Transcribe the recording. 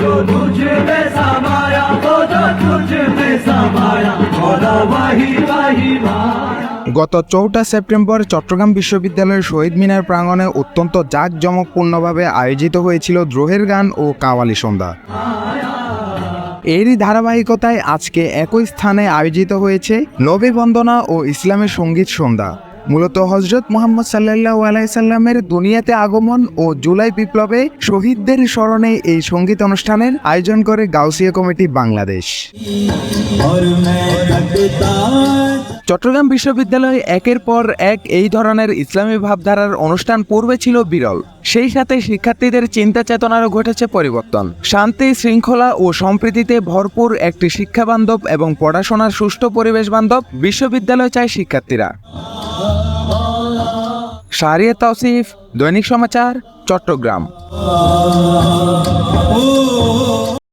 जो तुझ में समाया वो जो तुझ में समाया मौला वही वही माया। গত চৌঠা সেপ্টেম্বর চট্টগ্রাম বিশ্ববিদ্যালয়ের শহীদ মিনার প্রাঙ্গণে অত্যন্ত জাঁকজমকপূর্ণভাবে আয়োজিত হয়েছিল দ্রোহের গান ও কাওয়ালি সন্ধ্যা। এরই ধারাবাহিকতায় আজকে একই স্থানে আয়োজিত হয়েছে নবী বন্দনা ও ইসলামের সংগীত সন্ধ্যা। মূলত হজরত মোহাম্মদ সাল্লাহ আলাইসাল্লামের দুনিয়াতে আগমন ও জুলাই বিপ্লবে শহীদদের স্মরণে এই সংগীত অনুষ্ঠানের আয়োজন করে গাউসিয়া কমিটি বাংলাদেশ। চট্টগ্রাম বিশ্ববিদ্যালয়ে একের পর এক এই ধরনের ইসলামী ভাবধারার অনুষ্ঠান পূর্বে ছিল বিরল। সেই সাথে শিক্ষার্থীদের চিন্তা চেতনারও ঘটেছে পরিবর্তন। শান্তি, শৃঙ্খলা ও সম্প্রীতিতে ভরপুর একটি শিক্ষাবান্ধব এবং পড়াশোনার সুষ্ঠু পরিবেশ বান্ধব বিশ্ববিদ্যালয় চায় শিক্ষার্থীরা। শাহরিয়া তৌসিফ দৈনিক সমাচার চট্টগ্রাম।